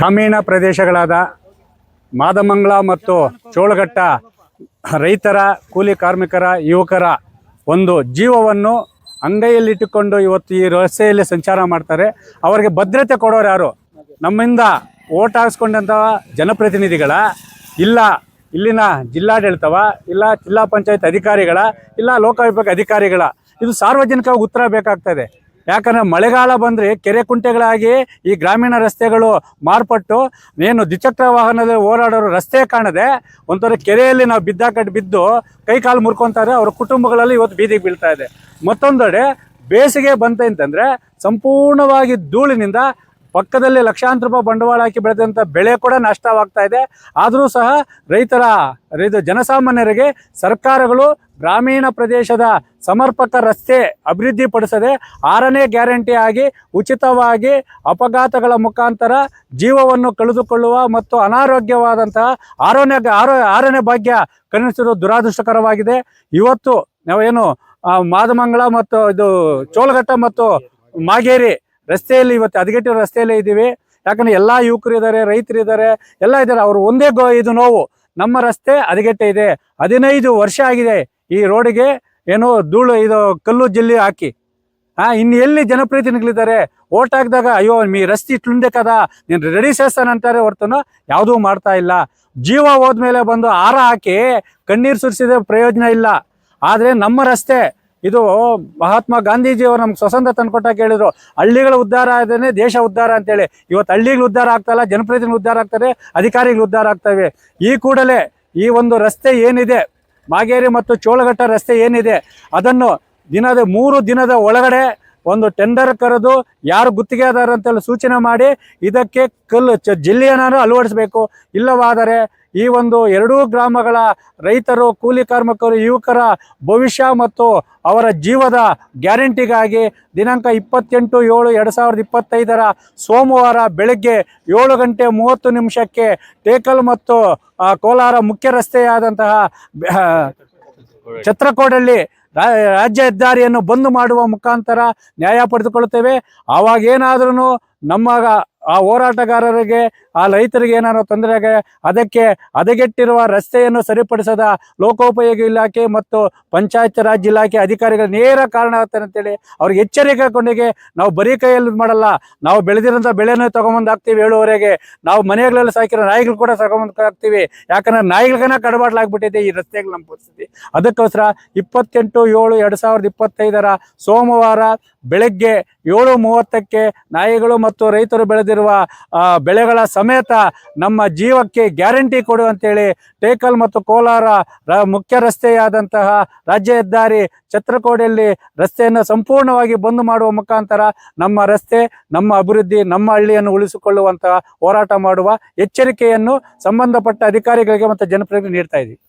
ಗ್ರಾಮೀಣ ಪ್ರದೇಶಗಳಾದ ಮಾದಮಂಗಲ ಮತ್ತು ಚೋಳಘಟ್ಟ ರೈತರ, ಕೂಲಿ ಕಾರ್ಮಿಕರ, ಯುವಕರ ಒಂದು ಜೀವವನ್ನು ಅಂಗೈಯಲ್ಲಿಟ್ಟುಕೊಂಡು ಇವತ್ತು ಈ ರಸ್ತೆಯಲ್ಲಿ ಸಂಚಾರ ಮಾಡ್ತಾರೆ. ಅವರಿಗೆ ಭದ್ರತೆ ಕೊಡೋರು ಯಾರು? ನಮ್ಮಿಂದ ಓಟ್ ಹಾಕಿಸ್ಕೊಂಡಂತಹ ಜನಪ್ರತಿನಿಧಿಗಳ, ಇಲ್ಲ ಇಲ್ಲಿನ ಜಿಲ್ಲಾಡಳಿತವ, ಇಲ್ಲ ಜಿಲ್ಲಾ ಪಂಚಾಯತ್ ಅಧಿಕಾರಿಗಳ, ಇಲ್ಲ ಲೋಕಾಯುಕ್ತ ಅಧಿಕಾರಿಗಳ. ಇದು ಸಾರ್ವಜನಿಕವಾಗಿ ಉತ್ತರ ಬೇಕಾಗ್ತದೆ. ಯಾಕಂದರೆ ಮಳೆಗಾಲ ಬಂದರೆ ಕೆರೆ ಕುಂಟೆಗಳಾಗಿ ಈ ಗ್ರಾಮೀಣ ರಸ್ತೆಗಳು ಮಾರ್ಪಟ್ಟು, ಏನು ದ್ವಿಚಕ್ರ ವಾಹನದಲ್ಲಿ ಓಡಾಡೋರು ರಸ್ತೆ ಕಾಣದೆ ಒಂಥರ ಕೆರೆಯಲ್ಲಿ ನಾವು ಬಿದ್ದಾಕಟ್ಟು ಬಿದ್ದು ಕೈ ಕಾಲು ಮುರ್ಕೊತಾರೆ, ಅವ್ರ ಕುಟುಂಬಗಳಲ್ಲಿ ಇವತ್ತು ಬೀದಿಗೆ ಬೀಳ್ತಾ ಇದೆ. ಮತ್ತೊಂದೆಡೆ ಬೇಸಿಗೆ ಬಂತ ಅಂತಂದರೆ ಸಂಪೂರ್ಣವಾಗಿ ಧೂಳಿನಿಂದ ಪಕ್ಕದಲ್ಲಿ ಲಕ್ಷಾಂತರ ರೂಪಾಯಿ ಬಂಡವಾಳ ಹಾಕಿ ಬೆಳೆದಂಥ ಬೆಳೆ ಕೂಡ ನಷ್ಟವಾಗ್ತಾ ಇದೆ. ಆದರೂ ಸಹ ರೈತರ, ರೈತ ಜನಸಾಮಾನ್ಯರಿಗೆ ಸರ್ಕಾರಗಳು ಗ್ರಾಮೀಣ ಪ್ರದೇಶದ ಸಮರ್ಪಕ ರಸ್ತೆ ಅಭಿವೃದ್ಧಿಪಡಿಸದೆ ಆರನೇ ಗ್ಯಾರಂಟಿ ಆಗಿ ಉಚಿತವಾಗಿ ಅಪಘಾತಗಳ ಮುಖಾಂತರ ಜೀವವನ್ನು ಕಳೆದುಕೊಳ್ಳುವ ಮತ್ತು ಅನಾರೋಗ್ಯವಾದಂತಹ ಆರನೇ ಆರೋ, ಆರನೇ ಭಾಗ್ಯ ಕನಿಸಿರುವುದು ದುರಾದೃಷ್ಟಕರವಾಗಿದೆ. ಇವತ್ತು ನಾವೇನು ಮಾದಮಂಗಳ ಮತ್ತು ಇದು ಚೋಳಘಟ್ಟ ಮತ್ತು ಮಾಗೇರಿ ರಸ್ತೆಯಲ್ಲಿ ಇವತ್ತು ಹದಗೆಟ್ಟಿರೋ ರಸ್ತೆಯಲ್ಲೇ ಇದ್ದೀವಿ. ಯಾಕಂದ್ರೆ ಎಲ್ಲ ಯುವಕರು ಇದ್ದಾರೆ, ರೈತರು ಇದ್ದಾರೆ, ಎಲ್ಲ ಇದ್ದಾರೆ. ಅವರು ಒಂದೇ ಗೋ, ಇದು ನೋವು. ನಮ್ಮ ರಸ್ತೆ ಹದಗೆಟ್ಟೆ ಇದೆ. ಹದಿನೈದು ವರ್ಷ ಆಗಿದೆ. ಈ ರೋಡಿಗೆ ಏನು ಧೂಳು ಇದು ಕಲ್ಲು ಜಲ್ಲಿ ಹಾಕಿ. ಹಾ ಇನ್ನು ಎಲ್ಲಿ ಜನಪ್ರತಿನಿಧಿಗಳಿದ್ದಾರೆ? ಓಟ್ ಹಾಕಿದಾಗ, ಅಯ್ಯೋ ಮೀ ರಸ್ತೆ ಇಟ್ಲುಂಡೆ ಕದ? ನೀನು ರೆಡಿ ಅಂತಾರೆ ಹೊರ್ತನು ಯಾವುದೂ ಮಾಡ್ತಾ ಇಲ್ಲ. ಜೀವ ಹೋದ್ಮೇಲೆ ಬಂದು ಹಾರ ಹಾಕಿ ಕಣ್ಣೀರು ಸುರಿಸಿದ್ರೆ ಪ್ರಯೋಜನ ಇಲ್ಲ. ಆದರೆ ನಮ್ಮ ರಸ್ತೆ, ಇದು ಮಹಾತ್ಮ ಗಾಂಧೀಜಿಯವರು ನಮ್ಗೆ ಸ್ವತಂತ್ರ ತಂದ್ಕೊಟ್ಟಾಗ ಹೇಳಿದ್ರು, ಹಳ್ಳಿಗಳ ಉದ್ಧಾರ ಆದ್ರೆ ದೇಶ ಉದ್ಧಾರ ಅಂತೇಳಿ. ಇವತ್ತು ಹಳ್ಳಿಗಳು ಉದ್ಧಾರ ಆಗ್ತಲ್ಲ, ಜನಪ್ರತಿನಿಧಿಗಳು ಉದ್ಧಾರ ಆಗ್ತಾರೆ, ಅಧಿಕಾರಿಗಳು ಉದ್ಧಾರ ಆಗ್ತವೆ. ಈ ಕೂಡಲೇ ಈ ಒಂದು ರಸ್ತೆ ಏನಿದೆ ಮಾಗೇರಿ ಮತ್ತು ಚೋಳಘಟ್ಟ ರಸ್ತೆ ಏನಿದೆ, ಅದನ್ನು ದಿನದ ಮೂರು ದಿನದ ಒಳಗಡೆ ಒಂದು ಟೆಂಡರ್ ಕರೆದು ಯಾರು ಗುತ್ತಿಗೆದಾರ ಅಂತೇಳಿ ಸೂಚನೆ ಮಾಡಿ ಇದಕ್ಕೆ ಕಲ್ಲು ಚ ಜಿಲ್ಲೆಯನ್ನಾರು ಅಳವಡಿಸಬೇಕು. ಇಲ್ಲವಾದರೆ ಈ ಒಂದು ಎರಡೂ ಗ್ರಾಮಗಳ ರೈತರು, ಕೂಲಿ ಕಾರ್ಮಿಕರು, ಯುವಕರ ಭವಿಷ್ಯ ಮತ್ತು ಅವರ ಜೀವದ ಗ್ಯಾರಂಟಿಗಾಗಿ ದಿನಾಂಕ ಇಪ್ಪತ್ತೆಂಟು ಏಳು ಎರಡು ಸಾವಿರದ ಇಪ್ಪತ್ತೈದರ ಸೋಮವಾರ ಬೆಳಗ್ಗೆ ಏಳು ಗಂಟೆ ಮೂವತ್ತು ನಿಮಿಷಕ್ಕೆ ಟೇಕಲ್ ಮತ್ತು ಕೋಲಾರ ಮುಖ್ಯ ರಸ್ತೆಯಾದಂತಹ ಛತ್ರಕೋಡಲ್ಲಿ ರಾಜ್ಯ ಹೆದ್ದಾರಿಯನ್ನು ಬಂದ್ ಮಾಡುವ ಮುಖಾಂತರ ನ್ಯಾಯ ಪಡೆದುಕೊಳ್ಳುತ್ತೇವೆ. ಆವಾಗೇನಾದ್ರೂ ನಮ್ಮ ಆ ಹೋರಾಟಗಾರರಿಗೆ, ಆ ರೈತರಿಗೆ ಏನಾದ್ರು ತೊಂದರೆಗೆ ಅದಕ್ಕೆ ಹದಗೆಟ್ಟಿರುವ ರಸ್ತೆಯನ್ನು ಸರಿಪಡಿಸದ ಲೋಕೋಪಯೋಗಿ ಇಲಾಖೆ ಮತ್ತು ಪಂಚಾಯತ್ ರಾಜ್ ಇಲಾಖೆ ಅಧಿಕಾರಿಗಳ ನೇರ ಕಾರಣ ಆಗ್ತಾರೆ ಅಂತೇಳಿ ಅವ್ರಿಗೆ ಎಚ್ಚರಿಕೆ ಕೊಂಡಿಗೆ ನಾವು ಬರೀ ಕೈಯಲ್ಲಿ ಮಾಡಲ್ಲ, ನಾವು ಬೆಳೆದಿರೋಂಥ ಬೆಳೆನೇ ತಗೊಂಬಂದು ಹಾಕ್ತೀವಿ ಏಳುವರೆಗೆ ನಾವು ಮನೆಗಳಲ್ಲಿ ಸಾಕಿರೋ ನಾಯಿಗಳು ಕೂಡ ತಗೊಂಬಂದು ಹಾಕ್ತೀವಿ. ಯಾಕಂದ್ರೆ ನಾಯಿಗಳಿಗನ ಕಡಬಾಡ್ಲಾಗ್ಬಿಟ್ಟಿದೆ ಈ ರಸ್ತೆಗಳು ನಮ್ಮ ಪರಿಸ್ಥಿತಿ. ಅದಕ್ಕೋಸ್ಕರ ಇಪ್ಪತ್ತೆಂಟು ಏಳು ಎರಡು ಸಾವಿರದ ಇಪ್ಪತ್ತೈದರ ಸೋಮವಾರ ಬೆಳಗ್ಗೆ ಏಳು ಮೂವತ್ತಕ್ಕೆ ನಾಯಿಗಳು ಮತ್ತು ರೈತರು ಬೆಳೆದಿರುವ ಬೆಳೆಗಳ ಸಮೇತ ನಮ್ಮ ಜೀವಕ್ಕೆ ಗ್ಯಾರಂಟಿ ಕೊಡು ಅಂತೇಳಿ ಟೇಕಲ್ ಮತ್ತು ಕೋಲಾರ ಮುಖ್ಯ ರಸ್ತೆಯಾದಂತಹ ರಾಜ್ಯ ಹೆದ್ದಾರಿ ಛತ್ರಕೋಡಿಯಲ್ಲಿ ರಸ್ತೆಯನ್ನು ಸಂಪೂರ್ಣವಾಗಿ ಬಂದ್ ಮಾಡುವ ಮುಖಾಂತರ ನಮ್ಮ ರಸ್ತೆ, ನಮ್ಮ ಅಭಿವೃದ್ಧಿ, ನಮ್ಮ ಹಳ್ಳಿಯನ್ನು ಉಳಿಸಿಕೊಳ್ಳುವಂತಹ ಹೋರಾಟ ಮಾಡುವ ಎಚ್ಚರಿಕೆಯನ್ನು ಸಂಬಂಧಪಟ್ಟ ಅಧಿಕಾರಿಗಳಿಗೆ ಮತ್ತು ಜನಪ್ರತಿನಿಧಿ ನೀಡ್ತಾ ಇದ್ದೀವಿ